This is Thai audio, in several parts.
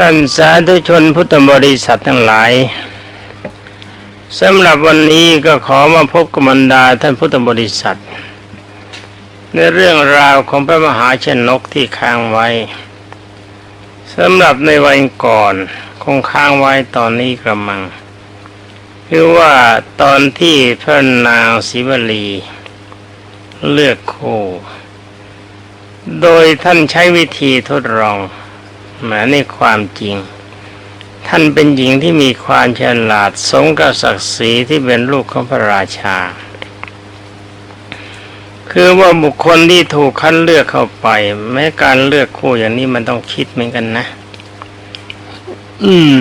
ท่านสาธุชนพุทธบริษัททั้งหลายสำหรับวันนี้ก็ขอมาพบกับบรรดาท่านพุทธบริษัท ในเรื่องราวของพระมหาชนกที่ค้างไว้สำหรับในวันก่อนคงค้างไว้ตอนนี้กระมัง คือว่าตอนที่พระนางศิวลี เลือกคู่ โดยท่านใช้วิธีทดลอง แม้ในความจริง ท่านเป็นหญิงที่มีความฉลาดสมกับศักดิ์ศรีที่เป็นลูกของพระราชา คือว่าบุคคลที่ถูกคัดเลือกเข้าไป แม้การเลือกคู่อย่างนี้มันต้องคิดเหมือนกันนะ อืม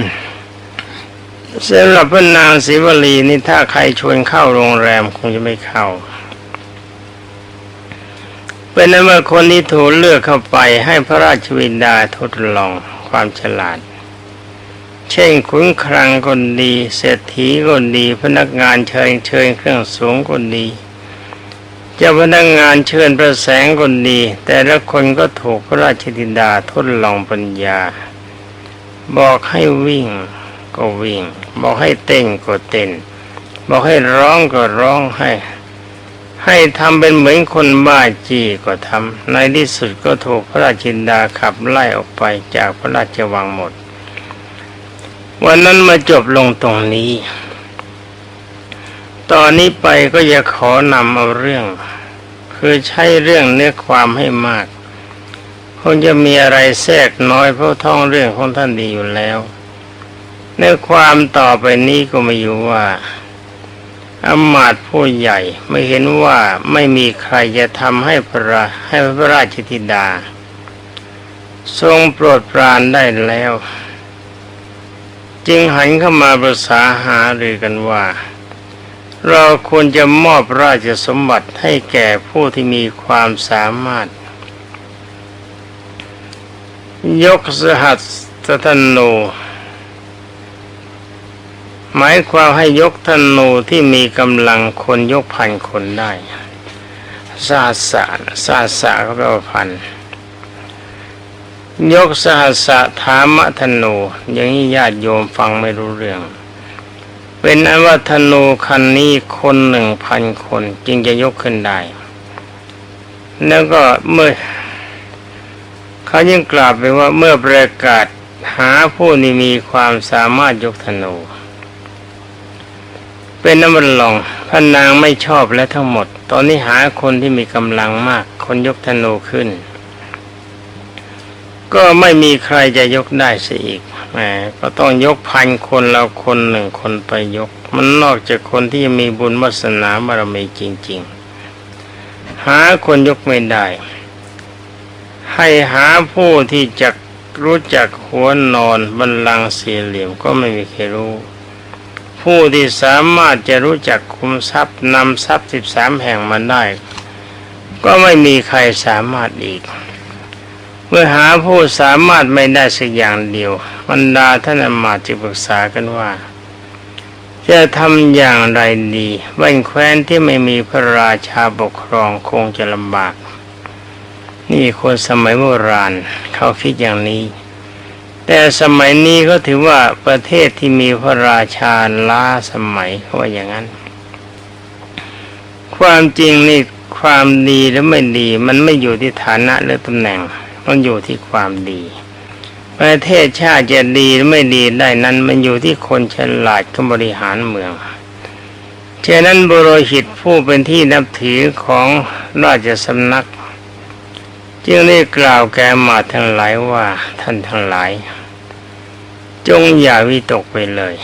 สำหรับพระนางศิวลีนี่ถ้าใครชวนเข้าโรงแรมคงจะไม่เข้า เป็นนั้นว่าคนที่ถูกเลือกเข้าไปให้พระราชวินดาทดลองความฉลาด เช่นขุนคลังคนดีเศรษฐีคนดี พนักงานเชิญเชิญเครื่องสูงคนดีเจ้าพนักงานเชิญประแสงคนดี แต่ละคนก็ถูกพระราชธินดาทดลองปัญญา บอกให้วิ่งก็วิ่ง บอกให้เต้นก็เต้น บอกให้ร้องก็ร้องให้ ให้ทำเป็นเหมือนคนบ้าจีก็ทำในที่สุดก็ถูกพระราชินดาขับไล่ออกไปจากพระราชวังหมด วันนั้นมาจบลงตรงนี้ ตอนนี้ไปก็จะขอนำเอาเรื่อง คือใช้เรื่องเนื้อความให้มากคงจะมีอะไรแทรกน้อยเพราะท่องเรื่องของท่านดีอยู่แล้ว เนื้อความต่อไปนี้ก็มาอยู่ว่า อมาตย์ผู้ใหญ่ไม่เห็นว่าไม่มีใครจะทำให้พระให้พระราชธิดา ทรงโปรดปรานได้แล้ว จึงหันเข้ามาประสาหารือกันว่า เราควรจะมอบราชสมบัติให้แก่ผู้ที่มีความสามารถ ยกสหัสธนู หมายความให้ยกธนูที่มีกำลังคนยกพันคนได้ซาสะซาสะก็แปลว่าพันยกสหัสถามธนูอย่างนี้ญาติโยมฟังไม่รู้เรื่อง เป็นอันว่าธนูคันนี้คนหนึ่งพันคนจึงจะยกขึ้นได้ แล้วก็เมื่อเขายังกล่าวไปว่าเมื่อประกาศหาผู้นี้มีความสามารถยกธนู เป็นน้ำมันลองพระนางไม่ชอบและทั้งหมด ตอนนี้หาคนที่มีกำลังมาก คนยกธนูขึ้น ก็ไม่มีใครจะยกได้เสียอีกแหมก็ต้องยกพันคนเราคนหนึ่งคนไปยก มันนอกจากคนที่มีบุญวาสนาบารมีจริง ๆ หาคนยกไม่ได้ ให้หาผู้ที่จะรู้จักหัวนอนบันลังสี่เหลี่ยมก็ไม่มีใครรู้ ผู้ที่สามารถจะรู้จักคุมทรัพย์นำทรัพย์สิบสามแห่งมาได้ ก็ไม่มีใครสามารถอีก เมื่อหาผู้สามารถไม่ได้สักอย่างเดียวบรรดาท่านอมาตย์จึงปรึกษากันว่า จะทำอย่างไรดีบ้านแคว้นที่ไม่มีพระราชาปกครองคงจะลำบาก นี่คนสมัยโบราณเขาคิดอย่างนี้ แต่สมัยนี้ก็ถือว่าประเทศที่มีพระราชาล้าสมัยเขาว่าอย่างนั้น ความจริงนี่ความดีหรือไม่ดี มันไม่อยู่ที่ฐานะหรือตำแหน่ง มันอยู่ที่ความดี ประเทศชาติจะดีหรือไม่ดีได้นั้นมันอยู่ที่คนฉลาดก็บริหารเมืองฉะนั้นบรหิตผู้เป็นที่นับถือของราชสำนัก จึงได้กล่าวแก่มาทั้งหลายว่าท่านทั้งหลาย จงอย่าวิตกไปเลย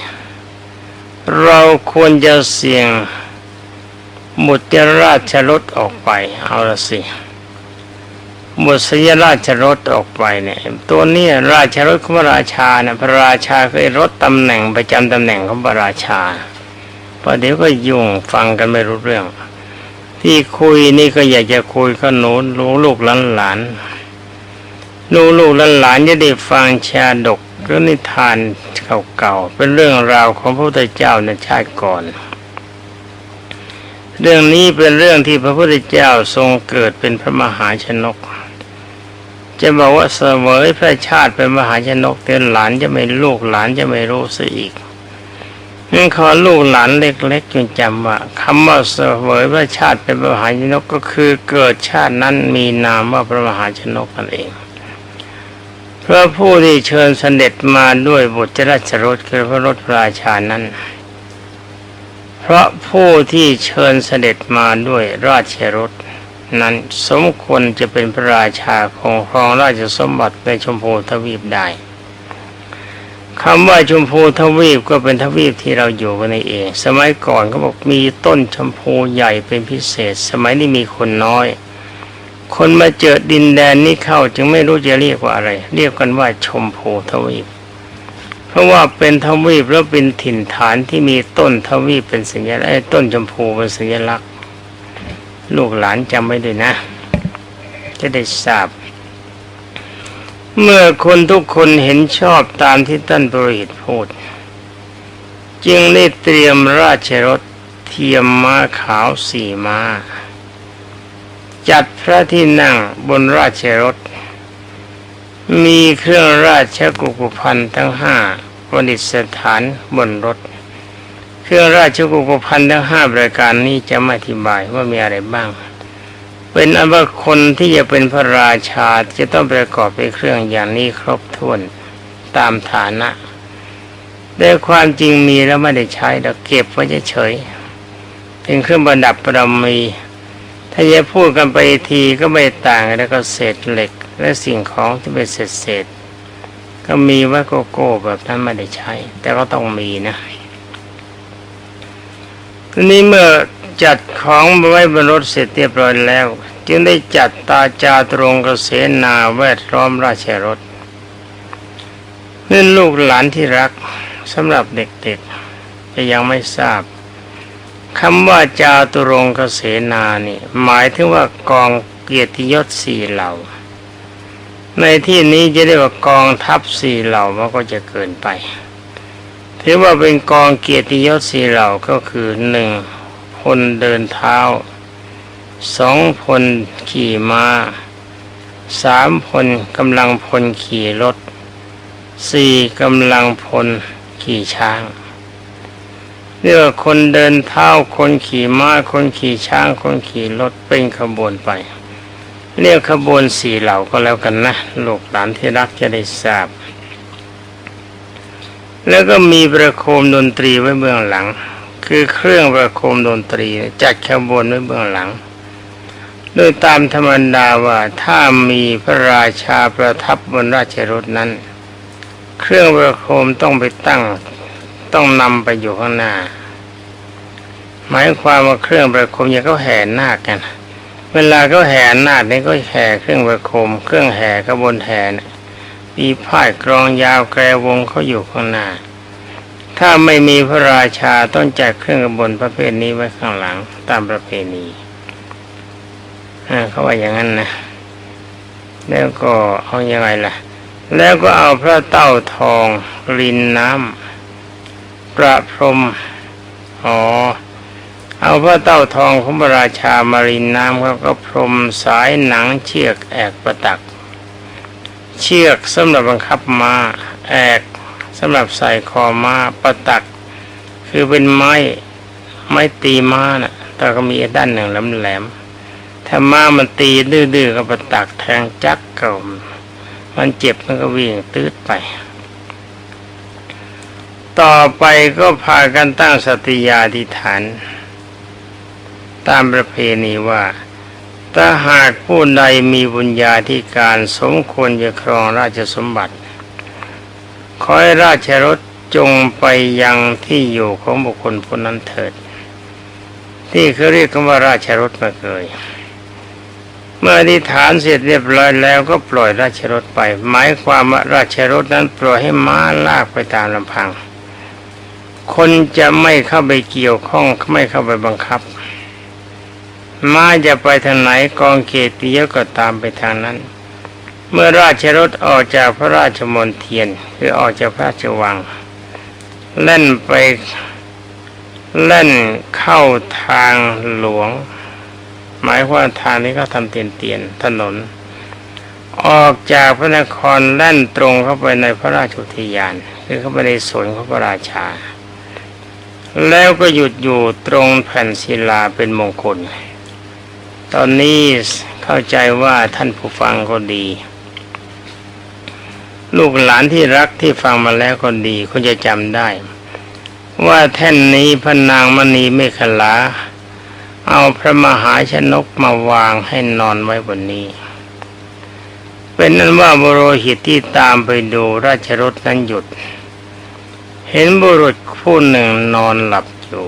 เราควรจะเสี่ยงมุตราชรถออกไป เอาละสิมุสยราชรถออกไปเนี่ยตัวนี้ราชรถของพระราชาเนี่ยพระราชาเคยรถตำแหน่งประจำตำแหน่งของพระราชาพอเดี๋ยวก็ยุ่งฟังกันไม่รู้เรื่อง ที่คุยนี่ก็อยากจะคุยก็หนูลูกลูกหลานหลานลูกลูกหลานหลานจะได้ฟังชาดกหรือนิทานเก่าๆเป็นเรื่องราวของพระพุทธเจ้าในชาติก่อน เรื่องนี้เป็นเรื่องที่พระพุทธเจ้าทรงเกิดเป็นพระมหาชนก จะบอกว่าเสวยพระชาติเป็นมหาชนกแต่หลานจะไม่ลูกหลานจะไม่รู้ซะอีก นั่ขอลูกหลานเล็กๆจงจำว่าคำว่าเสวยพระชาติเป็นพระมหาชนกก็คือเกิดชาตินั้นมีนามว่าพระมหาชนกนั่นเองเพราะผู้ที่เชิญเสด็จมาด้วยบุตรราชรถคือพระรถพระราชานั้น เพราะผู้ที่เชิญเสด็จมาด้วยราชรถนั้นสมควรจะเป็นพระราชาของครองราชสมบัติในชมพูทวีปได้ คำว่าชมพูทวีปก็เป็นทวีปที่เราอยู่กันในเอง สมัยก่อนเขาบอกมีต้นชมพูใหญ่เป็นพิเศษ สมัยนี้มีคนน้อย คนมาเจอดินแดนนี้เข้าจึงไม่รู้จะเรียกว่าอะไร เรียกกันว่าชมพูทวีป เพราะว่าเป็นทวีปแล้วเป็นถิ่นฐานที่มีต้นทวีปเป็นสัญลักษณ์ต้นชมพูเป็นสัญลักษณ์ ลูกหลานจำไว้ด้วยนะ จะได้ทราบ เมื่อคนทุกคนเห็นชอบตามที่ท่านบริหิตพูด จึงได้เตรียมราชรถเทียมม้าขาวสี่ม้า จัดพระที่นั่งบนราชรถ มีเครื่องราชกุกุพันทั้งห้าประดิษฐานบนรถ เครื่องราชกุกุพันทั้งห้าประการนี้จะม่อธิบายว่ามีอะไรบ้าง เป็นอันว่าคนที่จะเป็นพระราชาจะต้องประกอบไปเครื่องอย่างนี้ครบถ้วนตามฐานะแต่ความจริงมีแล้วไม่ได้ใช้เราเก็บไว้เฉยเป็นเครื่องประดับประมี ถ้าจะพูดกันไปทีก็ไม่ต่างแล้วก็เศษเหล็ก และสิ่งของที่เป็นเศษเศษๆก็มีไว้โกโก้แบบนั้นไม่ได้ใช้ แต่ก็ต้องมีนะทีนี้เมื่อ จัดของไว้บนรถเสร็จเรียบร้อยแล้ว จึงได้จัดตาจาตรงกเสนาแวดล้อมราชรถนี่ลูกหลานที่รักสำหรับเด็กๆจะยังไม่ทราบคำว่าจาตุรงกเสนานี่ หมายถึงว่ากองเกียรติยศสี่เหล่า ในที่นี้จะเรียกว่ากองทัพสี่เหล่ามันก็จะเกินไปถือว่าเป็นกองเกียรติยศสี่เหล่าก็คือหนึ่ง พลเดินเท้าสองพลขี่ม้าสามพลกำลังพลขี่รถสี่กำลังพลขี่ช้างเรียกว่าคนเดินเท้าคนขี่ม้าคนขี่ช้างคนขี่รถเป็นขบวนไป เรียกขบวนสี่เหล่าก็แล้วกันนะลูกหลานที่รักจะได้ทราบ แล้วก็มีประโคมดนตรีไว้เบื้องหลัง คือเครื่องประโคมดนตรีจัดขบวนไว้เบื้องหลัง โดยตามธรรมดาว่าถ้ามีพระราชาประทับบนราชรถนั้น เครื่องประโคมต้องไปตั้งต้องนำไปอยู่ข้างหน้า หมายความว่าเครื่องประโคมอย่างเขาแห่นาคกัน เวลาเขาแห่นาคเนี่ยก็แห่เครื่องประโคม เครื่องแห่ขบวนแห่นะมีผ้ายกรองยาวแกรวงเขาอยู่ข้างหน้า ถ้าไม่มีพระราชาต้องจัดเครื่องบนประเภทนี้ไว้ข้างหลังตามประเพณีเขาว่าอย่างนั้นนะ แล้วก็เอาอยัางไงล่ะ แล้วก็เอาพระเต้าทองลินน้ำประพรมอ๋อเอาพระเต้าทองของพระราชามารินน้ำเขาก็พรมสายหนังเชือกแอกประตัก เชือกสำหรับบังคับมา้าแอก สำหรับใส่คอม้าประตัก คือเป็นไม้ไม้ตีม้านะ่ะแต่ก็มีด้านหนึ่งแหลมๆถ้าม้ามันตีดื้อๆก็ประตักแทงจักเก่ามันเจ็บมันก็วิ่งตืดไป ต่อไปก็พากันตั้งสติยาธิฐาน ตามประเพณีว่าถ้าหากผู้ใดมีบุญญาธิการสมควรจะครองราชสมบัติ ขอให้ราชรถจงไปยังที่อยู่ของบุคคลผู้นั้นเถิด ที่เขาเรียกกันว่าราชรถมาเคย เมื่ออธิษฐานเสร็จเรียบร้อยแล้วก็ปล่อยราชรถไป หมายความว่าราชรถนั้นปล่อยให้ม้าลากไปตามลำพัง คนจะไม่เข้าไปเกี่ยวข้องไม่เข้าไปบังคับ ม้าจะไปทางไหนกองเกียรติยก็ตามไปทางนั้น เมื่อราชรถออกจากพระราชมณเทียนคือออกจากพระราชวังเล่นไปเล่นเข้าทางหลวง หมายว่าทางนี้ก็ทำเตียนเตียนถนน ออกจากพระนครแล่นตรงเข้าไปในพระราชอุทยานคือเข้าไปในสวนของพระราชา แล้วก็หยุดอยู่ตรงแผ่นศิลาเป็นมงคล ตอนนี้เข้าใจว่าท่านผู้ฟังก็ดี ลูกหลานที่รักที่ฟังมาแล้วก็ดีคงจะจำได้ ว่าแท่นนี้พระนางมณีเมขลา เอาพระมหาชนกมาวางให้นอนไว้บนนี้ เป็นนั้นว่าบุโรหิตที่ตามไปดูราชรถนั้นหยุด เห็นบุรุษผู้หนึ่งนอนหลับอยู่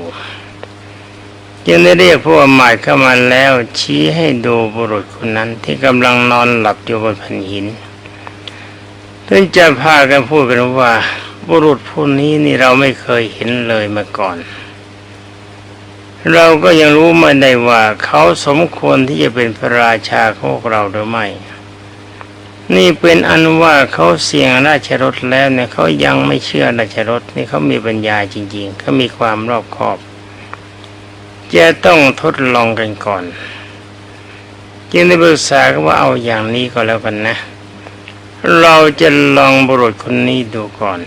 จึงได้เรียกผู้อำมายเข้ามาแล้วชี้ให้ดูบุรุษคนนั้นที่กำลังนอนหลับอยู่บนแผ่นหิน ท่านจะพากันพูดกันว่า บุรุษผู้นี้นี่เราไม่เคยเห็นเลยมาก่อน เราก็ยังรู้ไม่ได้ว่า เขาสมควรที่จะเป็นพระราชาของเราหรือไม่ นี่เป็นอันว่าเขาเสี่ยงราชรถแล้วเนี่ยเขายังไม่เชื่อราชรถนี่เขามีปัญญาจริงๆเขามีความรอบคอบ จะต้องทดลองกันก่อน จึงได้ปรึกษากันว่าเอาอย่างนี้ก็แล้วกันนะ เราจะลองบุรุษคนนี้ดูก่อน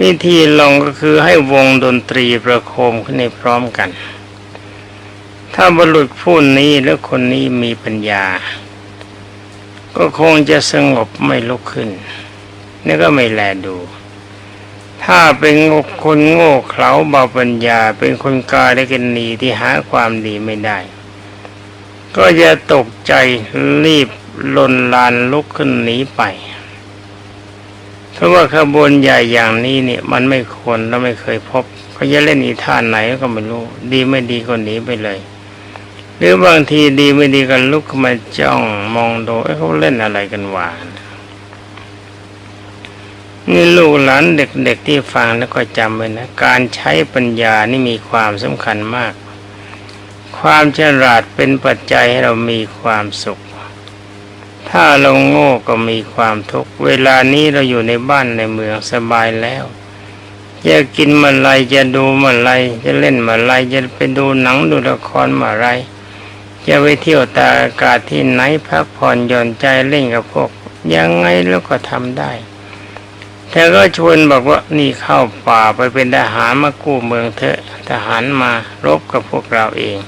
วิธีลองก็คือให้วงดนตรีประโคมขึ้นในพร้อมกัน ถ้าบุรุษผู้นี้และคนนี้มีปัญญา ก็คงจะสงบไม่ลุกขึ้นนี่ก็ไม่แลดู ถ้าเป็นคนโง่เขลาเบาปัญญา เป็นคนกาและกันนีที่หาความดีไม่ได้ ก็จะตกใจรีบ ลนลานลุกขึ้นหนีไป เพราะว่าขบวนใหญ่อย่างนี้เนี่ย มันไม่ควรและไม่เคยพบเขาจะเล่นอีท่านไหนก็ไม่รู้ ดีไม่ดีก็หนีไปเลย หรือบางทีดีไม่ดีก็ลุกมาจ้องมองดูเขาเล่นอะไรกันหวานนี่ลูกหลานเด็กๆที่ฟังแล้วก็จำไว้นะ การใช้ปัญญานี่มีความสำคัญมาก ความฉลาดเป็นปัจจัยให้เรามีความสุข ถ้าเราโง่ก็มีความทุกข์เวลานี้เราอยู่ในบ้านในเมืองสบายแล้วจะกินเมื่อไรจะดูเมื่อไรจะเล่นเมื่อไรจะไปดูหนังดูละครเมื่อไรจะไปเที่ยวตากอากาศที่ไหนพักผ่อนหย่อนใจเล่นกับพวก ยังไงแล้วก็ทำได้เธอก็ชวนบอกว่านี่เข้าป่าไปเป็นทหารมากู้เมืองเถอะทหารมารบกับพวกเราเอง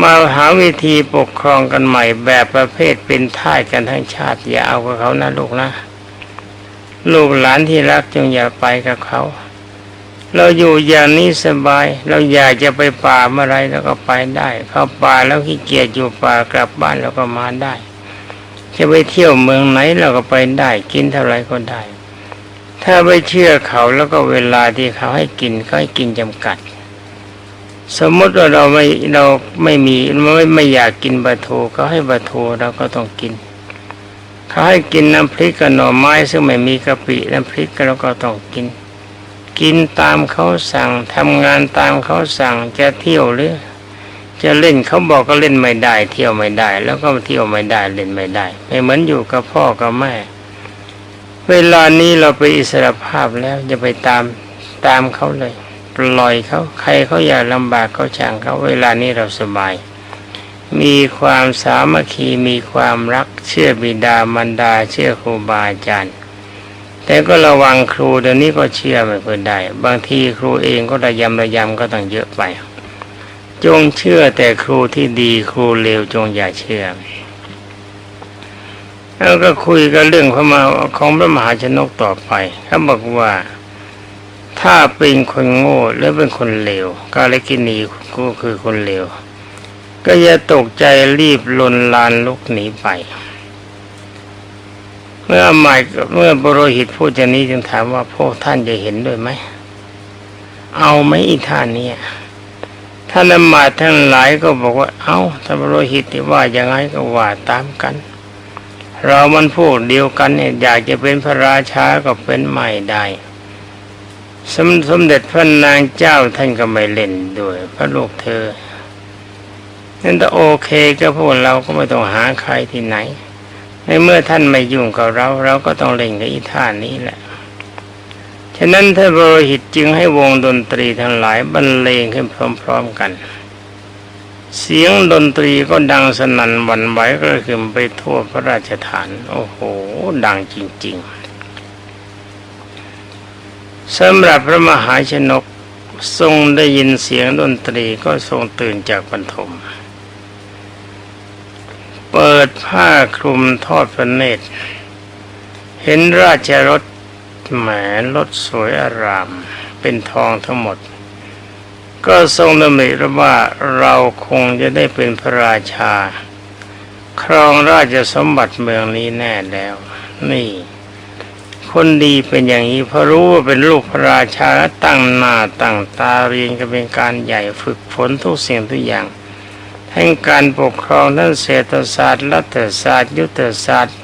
มาหาวิธีปกครองกันใหม่แบบประเภทเป็นท่ายกันทั้งชาติ อย่าเอากับเขานะลูกนะ ลูกหลานที่รักจงอย่าไปกับเขา เราอยู่อย่างนี้สบาย เราอยากจะไปป่าเมื่อไรแล้วก็ไปได้ เข้าป่าแล้วขี้เกียจอยู่ป่ากลับบ้านแล้วก็มาได้ จะไปเที่ยวเมืองไหนเราก็ไปได้ กินเท่าไรก็ได้ ถ้าไปเชื่อเขาแล้วก็เวลาที่เขาให้กินก็ให้กินจำกัด สมมติว่าเราไม่เราไม่มีไม่ไม่อยากกินปลาทูเขาให้ปลาทูเราก็ต้องกินเขาให้กินน้ำพริกกับหน่อไม้ซึ่งไม่มีกะปิน้ำพริกเราก็ต้องกิน กินตามเขาสั่งทำงานตามเขาสั่งจะเที่ยวหรือ จะเล่นเขาบอกก็เล่นไม่ได้ เที่ยวไม่ได้ แล้วก็เที่ยวไม่ได้เล่นไม่ได้ ไม่เหมือนอยู่กับพ่อกับแม่ เวลานี้เราไปอิสระภาพแล้วจะไปตามตามเขาเลย ปล่อยเขาใครเขาอยากลำบากเขาช่างเขาเวลานี้เราสบาย มีความสามัคคีมีความรักเชื่อบิดามารดาเชื่อครูบาอาจารย์ แต่ก็ระวังครูเดี๋ยวนี้ก็เชื่อไม่เพื่อได้ บางทีครูเองก็ระยำระยำก็ต้องเยอะไป จงเชื่อแต่ครูที่ดีครูเลวจงอย่าเชื่อแล้วก็คุยกันเรื่องพระมาของพระมหาชนกต่อไปเขาบอกว่า ถ้าเป็นคนโง่หรือเป็นคนเลวกาลกินีก็คือคนเลวก็อย่าตกใจรีบลนลานลุกหนีไป เมื่อหมายเมื่อบโรหิตพูดอย่างนี้จึงถามว่าพวกท่านจะเห็นด้วยไหม เอาไหมอีท่านเนี่ยท่านละหมาดทั้งหลายก็บอกว่า เอาท่านบุโรหิตที่ว่าอยังไงก็ว่าตามกัน เรามันพวกเดียวกันเนี่ยอยากจะเป็นพระราชาก็เป็นไม่ได้ สมสมเด็จพระนางเจ้าท่านก็ไม่เล่นด้วย พระลูกเธอนั่นแต่โอเคก็พวกเราก็ไม่ต้องหาใครที่ไหน ในเมื่อท่านไม่ยุ่งกับเรา เราก็ต้องเล่นกับอีท่านนี้แหละ ฉะนั้นท่านบริหิตจึงให้วงดนตรีทั้งหลายบรรเลงขึ้นพร้อมๆกัน เสียงดนตรีก็ดังสนั่นหวั่นไหวก็คือไปทั่วพระราชฐาน โอ้โห ดังจริง ๆ สำหรับพระมหาชนกทรงได้ยินเสียงดนตรีก็ทรงตื่นจากบรรทม เปิดผ้าคลุมทอดพระเนตร เห็นราชรถแหมรถสวยอาราม เป็นทองทั้งหมด ก็ทรงดำริว่าเราคงจะได้เป็นพระราชา ครองราชสมบัติเมืองนี้แน่แล้ว นี่ คนดีเป็นอย่างนี้เพราะรู้ว่าเป็นลูกพระราชาตั้งหน้าตั้งตาเรียนกันเป็นการใหญ่ฝึกฝนทุกสิ่งทุกอย่างทั้งการปกครองทั้งเศรษฐศาสตร์รัฐศาสตร์ยุทธศาสตร์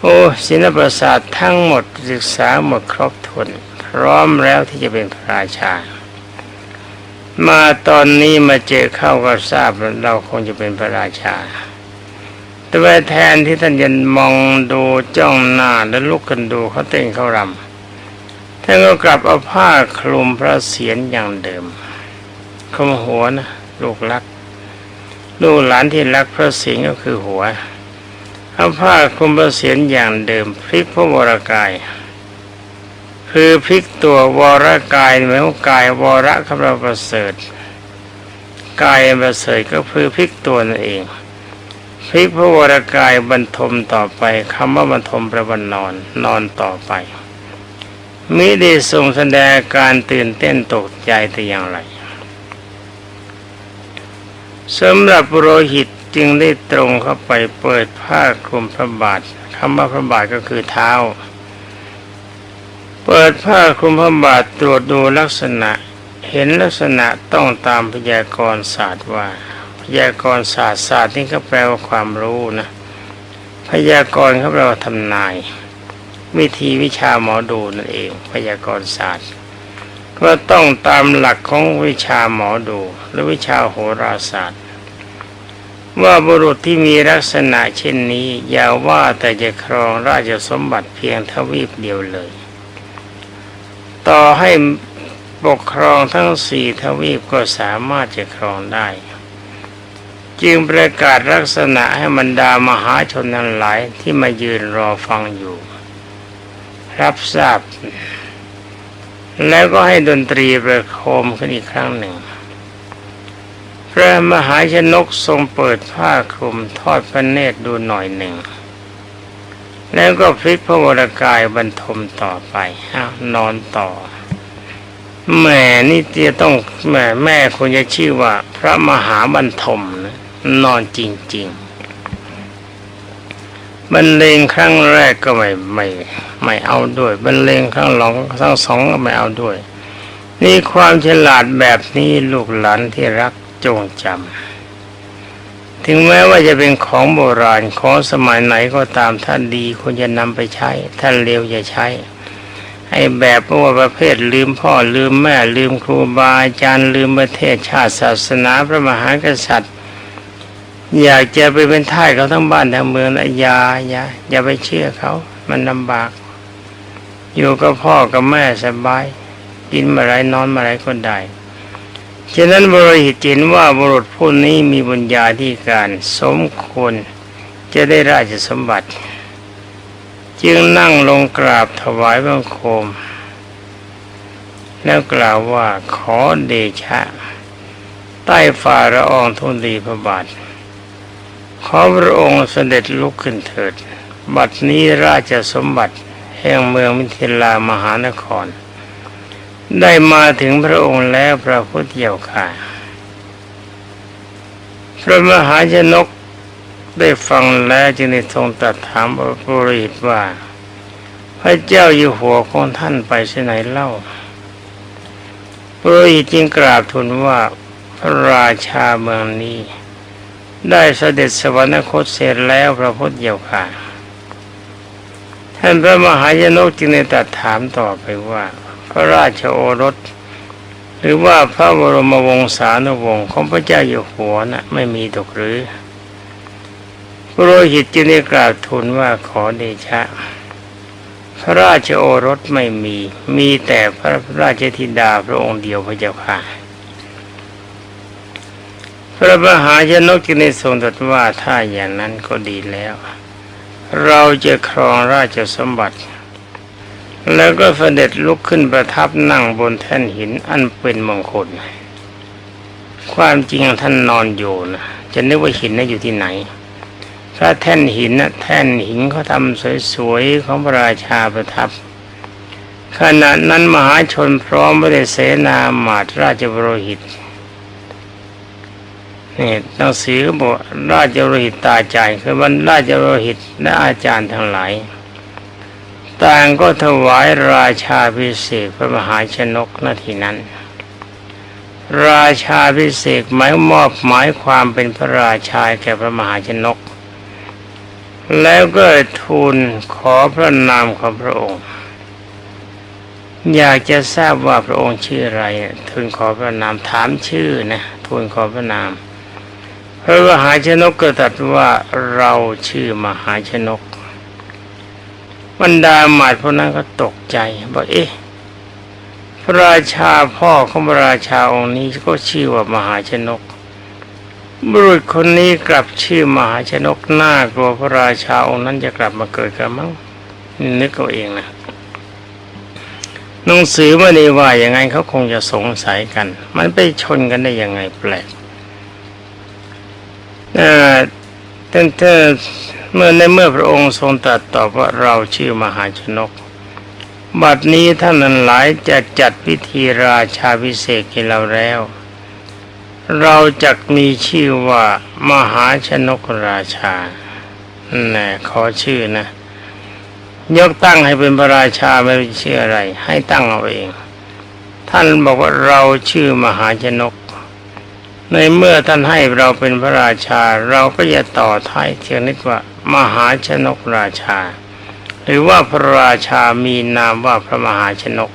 โอ้ศิลปศาสตร์ทั้งหมดศึกษาหมดครบถ้วนพร้อมแล้วที่จะเป็นพระราชา มาตอนนี้มาเจอเข้าก็ทราบเราคงจะเป็นพระราชา แต่ว่าแทนที่ท่านจะมองดูจ้องหน้าแล้วลุกกันดูเขาเต้นเขารำท่านก็กลับเอาผ้าคลุมพระเศียรอย่างเดิมคลุมหัวนะลูกรัก ลูกหลานที่รักพระเศียรก็คือหัวเอาผ้าคลุมพระเศียรอย่างเดิมพลิกพระวรกาย คือพลิกตัววรกายหมายว่ากายวรคำเราประเสริฐกายประเสริฐก็คือพลิกตัวนั่นเอง พลิกพระวรกายบรรทมต่อไปคำว่าบรรทมประวันนอนนอนต่อไปมิได้ทรงแสดงการตื่นเต้นตกใจแต่อย่างไรสำหรับโรหิตจึงได้ตรงเข้าไปเปิดผ้าคลุมพระบาทคำว่าพระบาทก็คือเท้า เปิดผ้าคลุมพระบาทตรวจดูลักษณะ เห็นลักษณะต้องตามพยากรณ์ศาสตร์ว่า พยากรณ์ศาสตร์ศาสตร์นี่ก็แปลว่าความรู้นะ พยากรณ์เขาแปลว่าทำนาย วิธีวิชาหมอดูนั่นเอง พยากรณ์ศาสตร์ ก็ต้องตามหลักของวิชาหมอดู หรือวิชาโหราศาสตร์ ว่าบุรุษที่มีลักษณะเช่นนี้ อย่าว่าแต่จะครองราชสมบัติเพียงทวีปเดียวเลย ต่อให้ปกครองทั้งสี่ทวีปก็สามารถจะครองได้ จึงประกาศลักษณะให้บรรดามหาชนทั้งหลายที่มายืนรอฟังอยู่ รับทราบ แล้วก็ให้ดนตรีประโคมขึ้นอีกครั้งหนึ่ง พระมหาชนกทรงเปิดผ้าคลุมทอดพระเนตรดูหน่อยหนึ่ง แล้วก็พลิกพระวรกายบรรทมต่อไปอนอนต่อแม่นี่จะต้องแม่แม่ควรจะชื่อว่า พระมหาบรรทม นอนจริง ๆบรรเลงครั้งแรกก็ไม่ไม่ไม่เอาด้วยบรรเลงครั้งหลังทั้งสองก็ไม่เอาด้วย นี่ความฉลาดแบบนี้ลูกหลานที่รักจงจำถึงแม้ว่าจะเป็นของโบราณของสมัยไหนก็ตามท่านดีควรจะนำไปใช้ท่านเลวอย่าใช้ไอ้แบบว่าประเภทลืมพ่อลืมแม่ลืมครูบาอาจารย์ลืมประเทศชาติศาสนาพระมหากษัตริย์ อยากจะไปเป็นท่ายเขาทั้งบ้านทั้งเมืองนะอย่าอย่าอย่าไปเชื่อเขา มันลำบาก อยู่กับพ่อกับแม่สบาย กินมื่อไรนอนมื่อไรก็ได้ฉะนั้นบริหิตจินว่าบุรุษผู้นี้มีบุญญาธิการสมควรจะได้ราชสมบัติ จึงนั่งลงกราบถวายบังคม แล้วกล่าวว่าขอเดชะ ใต้ฝ่าละอองทุนดีพระบาท ขอพระองค์เสด็จลุกขึ้นเถิด บัดนี้ราชสมบัติแห่งเมืองมิถิลามหานคร ได้มาถึงพระองค์แล้วพระพุทธเจ้าค่ะพระมหาชนกได้ฟังแล้วจึงได้ทรงตรัสถามพระปุริตว่า พระเจ้าอยู่หัวของท่านไปที่ไหนเล่าปุริจึงกราบทูลว่าพระราชาเมืองนี้ ได้เสด็จสวรรคตเสร็จแล้วพระพุทธเจ้าค่ะ ท่านพระมหายนกจึงได้ตรัสถามต่อไปว่า พระราชโอรส หรือว่าพระบรมวงศานุวงศ์ของพระเจ้าอยู่หัวนะ่ะไม่มีตกหรือพระโรหิตจึงได้กราบทูลว่าขอเดชะ พระราชโอรสไม่มี มีแต่พระราชธิดาพระองค์เดียวพระเจ้าค่ะ พระมหาชนกจึงได้ทรงตรัสว่าถ้าอย่างนั้นก็ดีแล้ว เราจะครองราชสมบัติ แล้วก็เสด็จลุกขึ้นประทับนั่งบนแท่นหินอันเป็นมงคล ความจริงท่านนอนอยู่นะจะนึกว่าหินนั้นอยู่ที่ไหนถ้าแท่นหินนะแท่นหินเขาทำสวยๆของพระราชาประทับขณะนั้นมหาชนพร้อมไปด้วยเสนาหมาตราชบรหิต นี่หนังสือบอกราชบรหิตตาใจคือวันราชบรหิตและอาจารย์ทั้งหลาย ต่างก็ถวายราชาพิเศษพระมหาชนกนาทีนั้น ราชาพิเศษหมายมอบหมายความเป็นพระราชาแก่พระมหาชนก แล้วก็ทูลขอพระนามของพระองค์ อยากจะทราบว่าพระองค์ชื่ออะไรทูลขอพระนามถามชื่อนะทูลขอพระนาม พระมหาชนกก็ตรัสว่าเราชื่อมหาชนกบรรดาหมาดพวกนั้นก็ตกใจบอกเอ๊ะพระราชาพ่อของพระราชาองค์นี้ก็ชื่อว่ามหาชนก บุรุษคนนี้กลับชื่อมหาชนกน่ากลัวพระราชาองค์นั้นจะกลับมาเกิดกันมั้งนึกเอาเองนะหนังสือไม่ได้ว่าอย่างไงเขาคงจะสงสัยกัน มันไปชนกันได้ยังไงแปลก เอ่อตั้งแต่เมื่อในเมื่อพระองค์ทรงตรัสตอบว่าเราชื่อมหาชนก บัดนี้ท่านนั้นหลายจะจัดพิธีราชาพิเศษให้เราแล้ว เราจักมีชื่อว่ามหาชนกราชาแน่ขอชื่อนะ ยกตั้งให้เป็นพระราชาไม่รู้ชื่ออะไร ให้ตั้งเอาเอง ท่านบอกว่าเราชื่อมหาชนก ในเมื่อท่านให้เราเป็นพระราชา เราก็จะต่อท้ายเทียงนิดว่า มหาชนกราชา หรือว่าพระราชามีนามว่าพระมหาชนก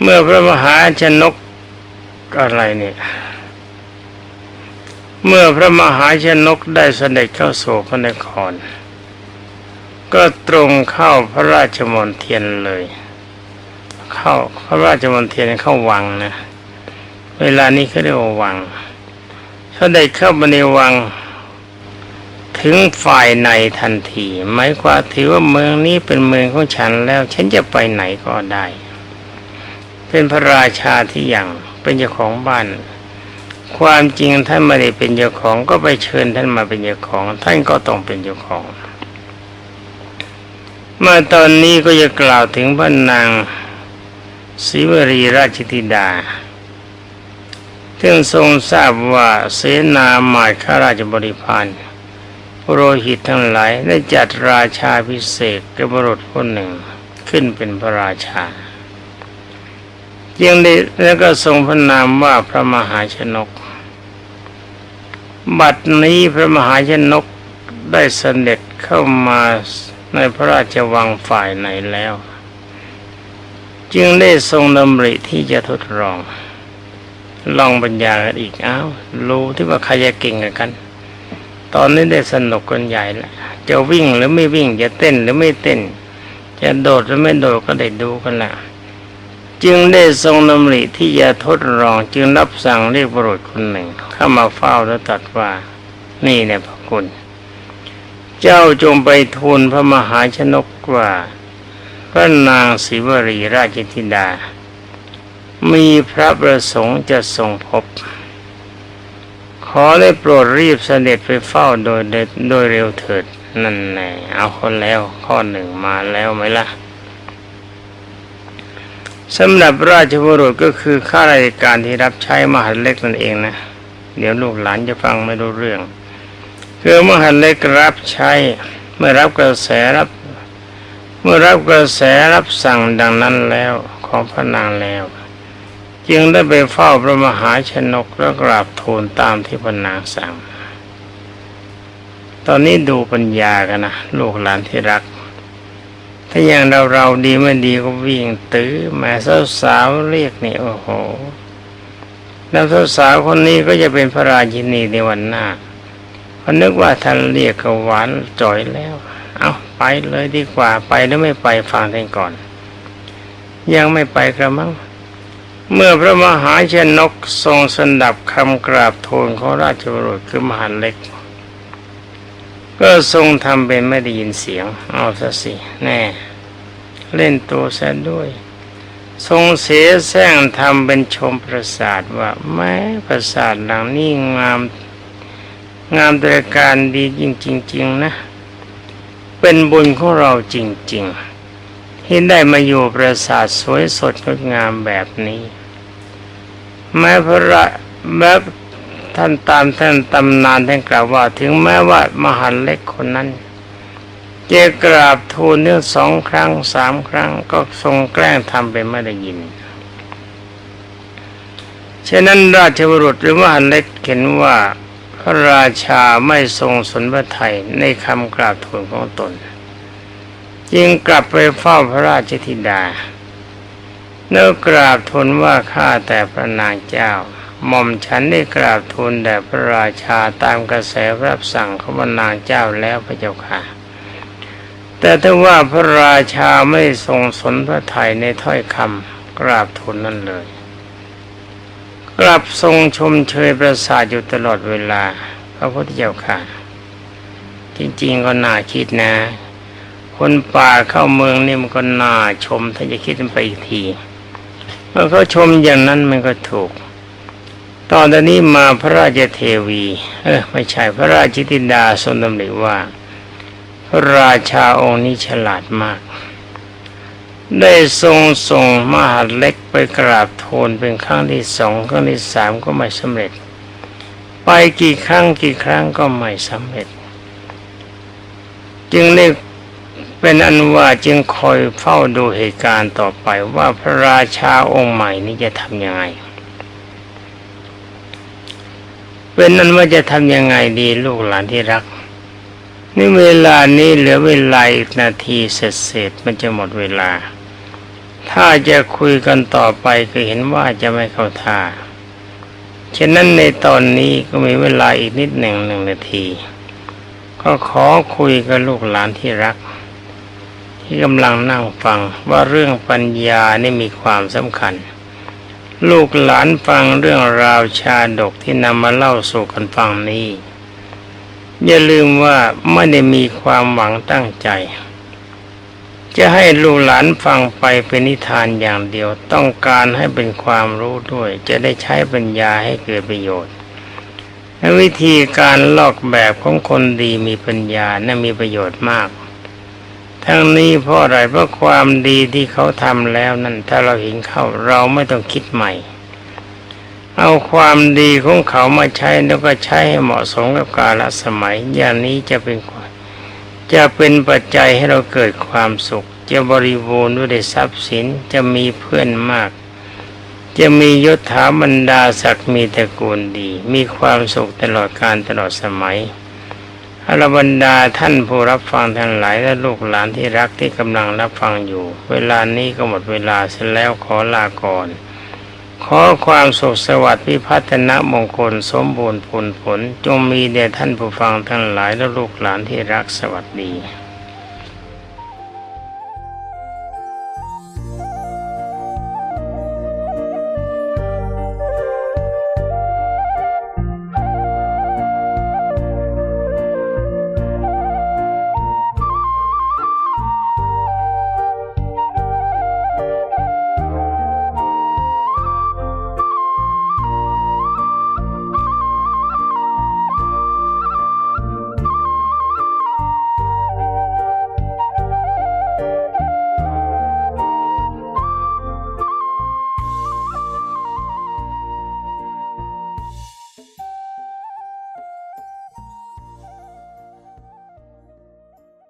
เมื่อพระมหาชนกอะไรเนี่ยเมื่อพระมหาชนกได้เสด็จเข้าสู่พระนคร ก็ตรงเข้าพระราชมณฑลเลย เข้าพระราชมณฑลเข้าวังนะ เวลานี้เขาเรียกว่าวังเสด็จเข้ามาในวัง ถึงฝ่ายในทันทีหมายความถือว่าเมืองนี้เป็นเมืองของฉันแล้ว ฉันจะไปไหนก็ได้ เป็นพระราชาที่อย่างเป็นเจ้าของบ้าน ความจริงท่านไม่ได้เป็นเจ้าของก็ไปเชิญท่านมาเป็นเจ้าของ ท่านก็ต้องเป็นเจ้าของเมื่อตอนนี้ก็จะกล่าวถึงพระนางศรีวรีราชธิดา ซึ่งทรงทราบว่าเสนาหมาดข้าราชบริพารโรหิตทั้งหลายได้จัดราชาพิเศษกบบุรุษคนหนึ่งขึ้นเป็นพระราชายังได้แล้วก็ทรงพระนามว่าพระมหาชนก บัดนี้พระมหาชนกได้เสด็จเข้ามาในพระราชวังฝ่ายไหนแล้ว จึงได้ทรงดำริที่จะทดลอง ลองบรรยายกันอีกอ้าวรู้ที่ว่าใครจะเก่งกัน ตอนนี้ได้สนุกกันใหญ่แล้วจะวิ่งหรือไม่วิ่ง จะเต้นหรือไม่เต้น จะโดดหรือไม่โดดก็ได้ดูกันละจึงได้ทรงดำริที่จะทดลองจึงรับสั่งเรียกบุรุษคนหนึ่ง เข้ามาเฝ้าแล้วตรัสว่านี่เนี่ยพระคุณ เจ้าจงไปทูลพระมหาชนกว่า พระนางศิวรีราชธิดา มีพระประสงค์จะทรงพบ ขอได้โปรดรีบเสด็จไปเฝ้าโดยโดยเร็วเถิดนั่นแน่เอาคนแล้วข้อหนึ่งมาแล้วไหมล่ะสำหรับราชบุรุษก็คือข้าราชการที่รับใช้มหาเล็กนั่นเองนะ เดี๋ยวลูกหลานจะฟังไม่รู้เรื่อง คือมหาเล็กรับใช้เมื่อรับกระแสรับ เมื่อรับกระแสรับสั่งดังนั้นแล้วของพระนางแล้ว จึงได้ไปเฝ้าพระมหาชนกแล้วกราบทูลตามที่พระนางสั่ง ตอนนี้ดูปัญญากันนะลูกหลานที่รัก ถ้าอย่างเราเราดีไม่ดีก็วิ่งตื้อแม่สาวๆเรียกนี่โอ้โหแล้วสาวๆคนนี้ก็จะเป็นพระราชินีในวันหน้าพอนึกว่าท่านเรียกกหวานจ่อยแล้ว เอาไปเลยดีกว่าไปแล้วไม่ไปฟังท่านก่อน ยังไม่ไปกระมัง เมื่อพระมหาชนกทรงสดับคำกราบทูลของราชบุรุษคือมหาเล็ก ก็ทรงทำเป็นไม่ได้ยินเสียง เอาซะสิแน่ เล่นตัวซะด้วย ทรงเสียแซงทำเป็นชมประสาทว่าแม้ประสาทหลังนี้งามงามตระการดีจริงๆๆนะ เป็นบุญของเราจริง ๆ ที่ได้มาอยู่ปราสาทสวยสดงดงามแบบนี้ แม้พระแม้ท่านตามท่านตำนานท่านกล่าวว่า ถึงแม้ว่ามหันเล็กคนนั้นจะกราบทูลเนื่องสองครั้งสามครั้งก็ทรงแกล้งทำเป็นไม่ได้ยินฉะนั้นราชบุรุษหรือมหันเล็กเห็นว่าพระราชาไม่ทรงสนพระไทยในคำกราบทูลของตน จึงกลับไปเฝ้าพระราชธิดา เนื้อกราบทูลว่าข้าแต่พระนางเจ้าหม่อมฉันได้กราบทูลแด่พระราชาตามกระแสรับสั่งของพระนางเจ้าแล้วพระเจ้าค่ะ แต่ถ้าว่าพระราชาไม่ทรงสนพระไทยในถ้อยคำกราบทูลนั่นเลย กลับทรงชมเชยประสาทอยู่ตลอดเวลา พระพุทธเจ้าค่ะ จริงๆก็น่าคิดนะ คนป่าเข้าเมืองนี่มันก็น่าชมถ้าจะคิดมันไปอีกที เมื่อเขาชมอย่างนั้นมันก็ถูก ตอนนี้มาพระราชเทวี เออไม่ใช่พระราชธิดาทรงดำริว่า พระราชาองค์นี้ฉลาดมาก ได้ทรงส่งมหาเล็กไปกราบทูลเป็นครั้งที่สองครั้งที่สามก็ไม่สำเร็จ ไปกี่ครั้งกี่ครั้งก็ไม่สำเร็จ จึงได้ เป็นอันว่าจึงคอยเฝ้าดูเหตุการณ์ต่อไปว่าพระราชาองค์ใหม่นี้จะทำยังไง เป็นนั้นว่าจะทำยังไงดีลูกหลานที่รัก นี่เวลานี้เหลือเวลาอีกนาทีเสร็จๆมันจะหมดเวลา ถ้าจะคุยกันต่อไปก็เห็นว่าจะไม่เข้าท่าฉะนั้นในตอนนี้ก็มีเวลาอีกนิดหนึ่งหนึ่งนาที ก็ขอคุยกับลูกหลานที่รัก ที่กำลังนั่งฟังว่าเรื่องปัญญานี่มีความสำคัญ ลูกหลานฟังเรื่องราวชาดกที่นำมาเล่าสู่กันฟังนี้ อย่าลืมว่าไม่ได้มีความหวังตั้งใจ จะให้ลูกหลานฟังไปเป็นนิทานอย่างเดียวต้องการให้เป็นความรู้ด้วย จะได้ใช้ปัญญาให้เกิดประโยชน์วิธีการลอกแบบของคนดีมีปัญญานั้นมีประโยชน์มาก ทั้งนี้เพราะอะไรเพราะความดีที่เขาทำแล้วนั่นถ้าเราเห็นเข้าเราไม่ต้องคิดใหม่ เอาความดีของเขามาใช้แล้วก็ใช้ให้เหมาะสมกับกาลสมัย อย่างนี้จะเป็นจะเป็นปัจจัยให้เราเกิดความสุข จะบริบูรณ์ด้วยทรัพย์สินจะมีเพื่อนมาก จะมียศถาบรรดาศักดิ์มีตระกูลดี มีความสุขตลอดการตลอดสมัย อรบรรดาท่านผู้รับฟังทั้งหลายและลูกหลานที่รักที่กำลังรับฟังอยู่ เวลานี้ก็หมดเวลาเสร็จแล้วขอลาก่อน ขอความสุขสวัสดิ์พิพัฒนมงคลสมบูรณ์ผลผล จงมีแด่ท่านผู้ฟังทั้งหลายและลูกหลานที่รักสวัสดี